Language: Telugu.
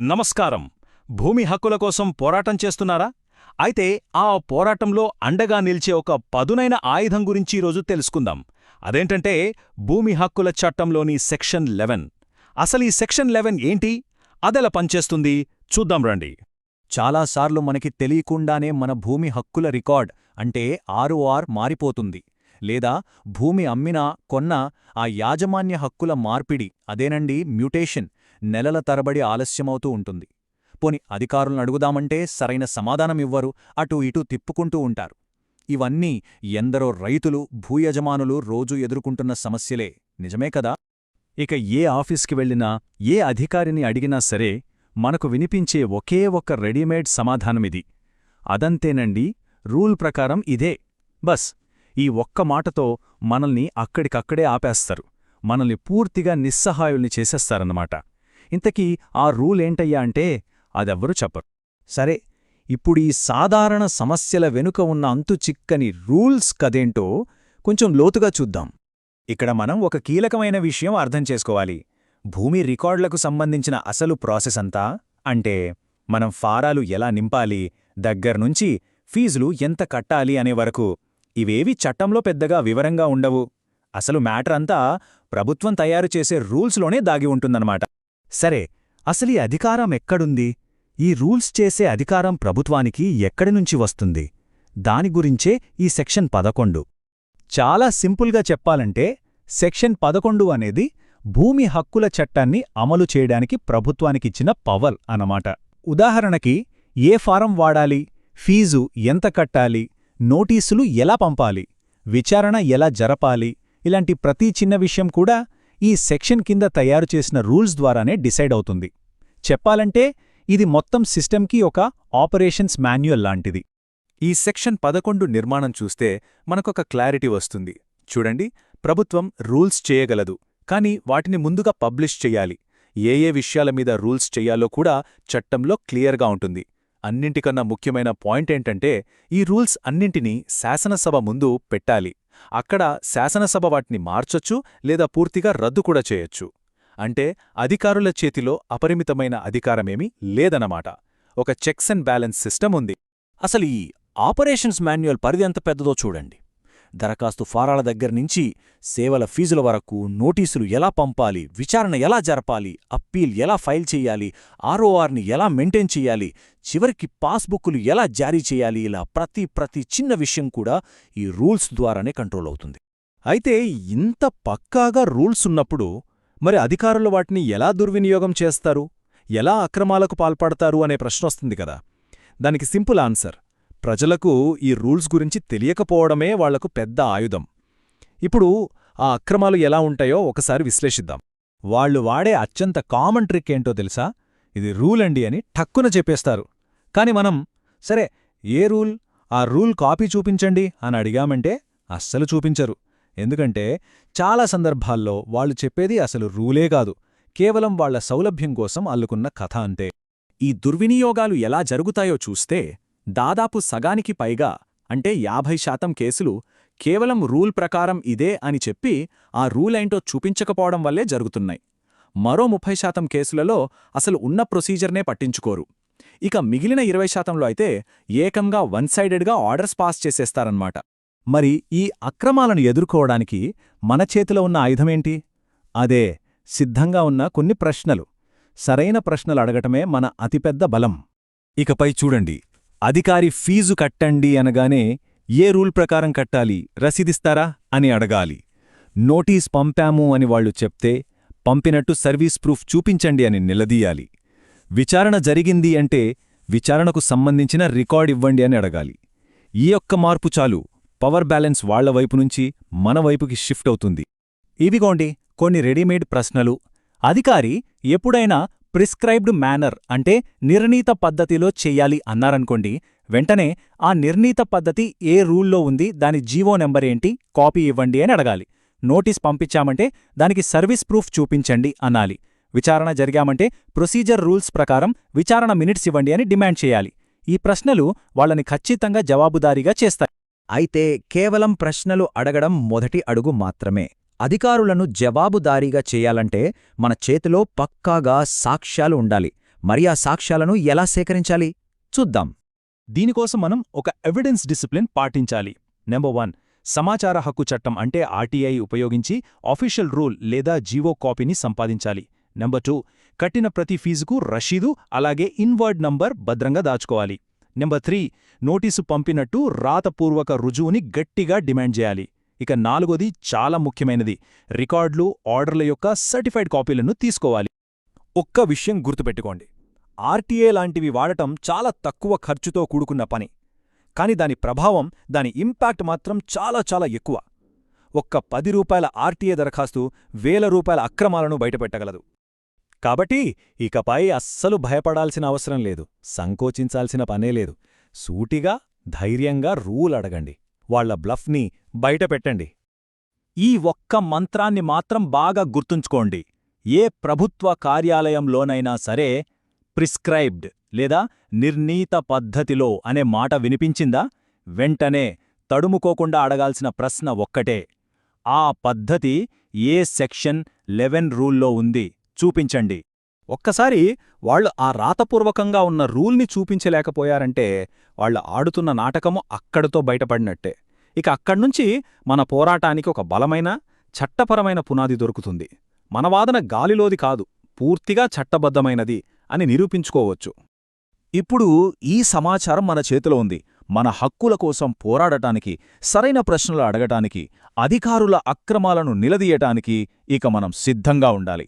నమస్కారం. భూమి హక్కుల కోసం పోరాటం చేస్తున్నారా? అయితే ఆ పోరాటంలో అండగా నిలిచే ఒక పదునైన ఆయుధం గురించి ఈరోజు తెలుసుకుందాం. అదేంటంటే భూమి హక్కుల చట్టంలోని సెక్షన్ లెవెన్. అసలు ఈ సెక్షన్ లెవెన్ ఏంటి? అదెలా పనిచేస్తుంది? చూద్దాం రండి. చాలాసార్లు మనకి తెలియకుండానే మన భూమి హక్కుల రికార్డ్ అంటే ఆర్ఓఆర్ మారిపోతుంది. లేదా భూమి అమ్మినా కొన్నా ఆ యాజమాన్య హక్కుల మార్పిడి అదేనండి మ్యూటేషన్ నెలల తరబడి ఆలస్యమవుతూ ఉంటుంది. పోని అధికారులను అడుగుదామంటే సరైన సమాధానమివ్వరు అటూ ఇటూ తిప్పుకుంటూ ఉంటారు. ఇవన్నీ ఎందరో రైతులు భూయజమానులు రోజూ ఎదుర్కొంటున్న సమస్యలే. నిజమే కదా? ఇక ఏ ఆఫీస్కి వెళ్ళినా ఏ అధికారిని అడిగినా సరే మనకు వినిపించే ఒకే ఒక్క రెడీమేడ్ సమాధానమిది. అదంతేనండి రూల్ ప్రకారం ఇదే. బస్ ఈ ఒక్క మాటతో మనల్ని అక్కడికక్కడే ఆపేస్తారు. మనల్ని పూర్తిగా నిస్సహాయుల్ని చేసేస్తారన్నమాట. ఇంతకీ ఆ రూలేంటయ్యా అంటే అదెవ్వరూ చెప్పరు. సరే ఇప్పుడు ఈ సాధారణ సమస్యల వెనుక ఉన్న అంతు చిక్కని రూల్స్ కదేంటో కొంచెం లోతుగా చూద్దాం. ఇక్కడ మనం ఒక కీలకమైన విషయం అర్థం చేసుకోవాలి. భూమి రికార్డులకు సంబంధించిన అసలు ప్రాసెస్ అంతా? అంటే మనం ఫారాలు ఎలా నింపాలి? దగ్గర్నుంచి ఫీజులు ఎంత కట్టాలి అనే వరకు? ఇవేవి చట్టంలో పెద్దగా వివరంగా ఉండవు. అసలు మ్యాటర్ అంతా ప్రభుత్వం తయారు చేసే రూల్స్లోనే దాగి ఉంటుందన్నమాట. సరే అసలీ అధికారం ఎక్కడుంది? ఈ రూల్స్ చేసే అధికారం ప్రభుత్వానికి ఎక్కడినుంచి వస్తుంది? దాని గురించే ఈ సెక్షన్ పదకొండు. చాలా సింపుల్గా చెప్పాలంటే సెక్షన్ పదకొండు అనేది భూమి హక్కుల చట్టాన్ని అమలు చేయడానికి ప్రభుత్వానికిచ్చిన పవర్ అన్నమాట. ఉదాహరణకి ఏ ఫారం వాడాలి? ఫీజు ఎంత కట్టాలి? నోటీసులు ఎలా పంపాలి? విచారణ ఎలా జరపాలి? ఇలాంటి ప్రతి చిన్న విషయం కూడా ఈ సెక్షన్ కింద తయారు చేసిన రూల్స్ ద్వారానే డిసైడ్ అవుతుంది. చెప్పాలంటే ఇది మొత్తం సిస్టమ్కి ఒక ఆపరేషన్స్ మాన్యువల్ లాంటిది. ఈ సెక్షన్ పదకొండు నిర్మాణం చూస్తే మనకొక క్లారిటీ వస్తుంది. చూడండి ప్రభుత్వం రూల్స్ చేయగలదు కాని వాటిని ముందుగా పబ్లిష్ చెయ్యాలి ఏ ఏ విషయాల మీద రూల్స్ చెయ్యాలో కూడా చట్టంలో క్లియర్గా ఉంటుంది. అన్నింటికన్నా ముఖ్యమైన పాయింట్ ఏంటంటే ఈ రూల్స్ అన్నింటినీ శాసనసభ ముందు పెట్టాలి. అక్కడ శాసనసభ వాటిని మార్చొచ్చు లేదా పూర్తిగా రద్దు కూడా చేయొచ్చు. అంటే అధికారుల చేతిలో అపరిమితమైన అధికారమేమీ లేదన్నమాట. ఒక చెక్స్ అండ్ బ్యాలెన్స్ సిస్టమ్ ఉంది. అసలు ఈ ఆపరేషన్స్ మాన్యువల్ పరిధి ఎంత పెద్దదో చూడండి. దరఖాస్తు ఫారాల దగ్గర్నుంచి సేవల ఫీజుల వరకు నోటీసులు ఎలా పంపాలి విచారణ ఎలా జరపాలి అప్పీల్ ఎలా ఫైల్ చేయాలి ఆర్ఓఆర్ని ఎలా మెయింటైన్ చేయాలి చివరికి పాస్బుక్కులు ఎలా జారీ చేయాలి ఇలా ప్రతి ప్రతి చిన్న విషయం కూడా ఈ రూల్స్ ద్వారానే కంట్రోల్ అవుతుంది. అయితే ఇంత పక్కాగా రూల్స్ ఉన్నప్పుడు మరి అధికారులు వాటిని ఎలా దుర్వినియోగం చేస్తారు ఎలా అక్రమాలకు పాల్పడతారు అనే ప్రశ్నొస్తుంది కదా. దానికి సింపుల్ ఆన్సర్ ప్రజలకు ఈ రూల్స్ గురించి తెలియకపోవడమే వాళ్ళకు పెద్ద ఆయుధం. ఇప్పుడు ఆ అక్రమాలు ఎలా ఉంటాయో ఒకసారి విశ్లేషిద్దాం. వాళ్ళు వాడే అత్యంత కామన్ ట్రిక్ ఏంటో తెలుసా? ఇది రూల్ అండి అని ఠక్కున చెప్పేస్తారు. కాని మనం సరే ఏ రూల్? ఆ రూల్ కాపీ చూపించండి అని అడిగామంటే అస్సలు చూపించరు. ఎందుకంటే చాలా సందర్భాల్లో వాళ్ళు చెప్పేది అసలు రూలే కాదు. కేవలం వాళ్ళ సౌలభ్యం కోసం అల్లుకున్న కథ అంతే. ఈ దుర్వినియోగాలు ఎలా జరుగుతాయో చూస్తే దాదాపు సగానికి పైగా అంటే యాభై శాతం కేసులు కేవలం రూల్ ప్రకారం ఇదే అని చెప్పి ఆ రూలేంటో చూపించకపోవడం వల్లే జరుగుతున్నాయి. మరో ముప్పై శాతం కేసులలో అసలు ఉన్న ప్రొసీజర్నే పట్టించుకోరు. ఇక మిగిలిన ఇరవై శాతంలో అయితే ఏకంగా వన్ సైడెడ్గా ఆర్డర్స్ పాస్ చేసేస్తారన్నమాట. మరి ఈ అక్రమాలను ఎదుర్కోవడానికి మన చేతిలో ఉన్న ఆయుధమేంటి? అదే సిద్ధంగా ఉన్న కొన్ని ప్రశ్నలు. సరైన ప్రశ్నలు అడగటమే మన అతిపెద్ద బలం. ఇకపై చూడండి. అధికారి ఫీజు కట్టండి అనగానే ఏ రూల్ ప్రకారం కట్టాలి? రసీదిస్తారా? అని అడగాలి. నోటీస్ పంపాము అని వాళ్ళు చెప్తే పంపినట్టు సర్వీస్ ప్రూఫ్ చూపించండి అని నిలదీయాలి. విచారణ జరిగింది అంటే విచారణకు సంబంధించిన రికార్డ్ ఇవ్వండి అని అడగాలి. ఈ యొక్క మార్పు చాలు. పవర్ బ్యాలెన్స్ వాళ్ళ వైపు నుంచి మన వైపుకి షిఫ్ట్ అవుతుంది. ఇవిగోండి కొన్ని రెడీమేడ్ ప్రశ్నలు. అధికారి ఎప్పుడైనా ప్రిస్క్రైబ్డ్ మేనర్ అంటే నిర్ణీత పద్ధతిలో చెయ్యాలి అన్నారనుకోండి వెంటనే ఆ నిర్ణీత పద్ధతి ఏ రూల్లో ఉంది దాని జీవో నెంబర్ ఏంటి కాపీ ఇవ్వండి అని అడగాలి. నోటీస్ పంపించామంటే దానికి సర్వీస్ ప్రూఫ్ చూపించండి అనాలి. విచారణ జరిగామంటే ప్రొసీజర్ రూల్స్ ప్రకారం విచారణ మినిట్స్ ఇవ్వండి అని డిమాండ్ చేయాలి. ఈ ప్రశ్నలు వాళ్ళని ఖచ్చితంగా జవాబుదారీగా చేస్తాయి. అయితే కేవలం ప్రశ్నలు అడగడం మొదటి అడుగు మాత్రమే. అధికారులను జవాబుదారీగా చేయాలంటే మన చేతిలో పక్కాగా సాక్ష్యాలు ఉండాలి. మరి ఆ సాక్ష్యాలను ఎలా సేకరించాలి? చూద్దాం. దీనికోసం మనం ఒక ఎవిడెన్స్ డిసిప్లిన్ పాటించాలి. నెంబర్ వన్ సమాచార హక్కు చట్టం అంటే ఆర్టీఐ ఉపయోగించి ఆఫీషియల్ రూల్ లేదా జీవో కాపీని సంపాదించాలి. నెంబర్ టూ కట్టిన ప్రతి ఫీజుకు రషీదు అలాగే ఇన్వర్డ్ నంబర్ భద్రంగా దాచుకోవాలి. నెంబర్ త్రీ నోటీసు పంపినట్టు రాతపూర్వక రుజువుని గట్టిగా డిమాండ్ చేయాలి. ఇక నాలుగోది చాలా ముఖ్యమైనది. రికార్డులు ఆర్డర్ల యొక్క సర్టిఫైడ్ కాపీలను తీసుకోవాలి. ఒక్క విషయం గుర్తుపెట్టుకోండి. ఆర్టీఏ లాంటివి వాడటం చాలా తక్కువ ఖర్చుతో కూడుకున్న పని. కాని దాని ప్రభావం దాని ఇంపాక్ట్ మాత్రం చాలా చాలా ఎక్కువ. ఒక్క పది రూపాయల ఆర్టీఏ దరఖాస్తు వేల రూపాయల అక్రమాలను బయటపెట్టగలదు. కాబట్టి ఇకపై అస్సలు భయపడాల్సిన అవసరం లేదు. సంకోచించాల్సిన పనే లేదు. సూటిగా ధైర్యంగా రూల్ అడగండి. వాళ్ళ బ్లఫ్ని బయటపెట్టండి ఈ ఒక్క మంత్రాన్ని మాత్రం బాగా గుర్తుంచుకోండి. ఏ ప్రభుత్వ కార్యాలయంలోనైనా సరే ప్రిస్క్రైబ్డ్ లేదా నిర్ణీత పద్ధతిలో అనే మాట వినిపించిందా? వెంటనే తడుముకోకుండా అడగాల్సిన ప్రశ్న ఒక్కటే. ఆ పద్ధతి ఏ సెక్షన్ లెవెన్ రూల్లో ఉంది? చూపించండి. ఒక్కసారి వాళ్ళు ఆ రాతపూర్వకంగా ఉన్న రూల్ని చూపించలేకపోయారంటే వాళ్ళు ఆడుతున్న నాటకము అక్కడితో బయటపడినట్టే. ఇక అక్కడ్నుంచి మన పోరాటానికి ఒక బలమైన చట్టపరమైన పునాది దొరుకుతుంది. మన వాదన గాలిలోది కాదు పూర్తిగా చట్టబద్ధమైనది అని నిరూపించుకోవచ్చు. ఇప్పుడు ఈ సమాచారం మన చేతిలో ఉంది. మన హక్కుల కోసం పోరాడటానికి సరైన ప్రశ్నలు అడగటానికి అధికారుల అక్రమాలను నిలదీయటానికి ఇక మనం సిద్ధంగా ఉండాలి.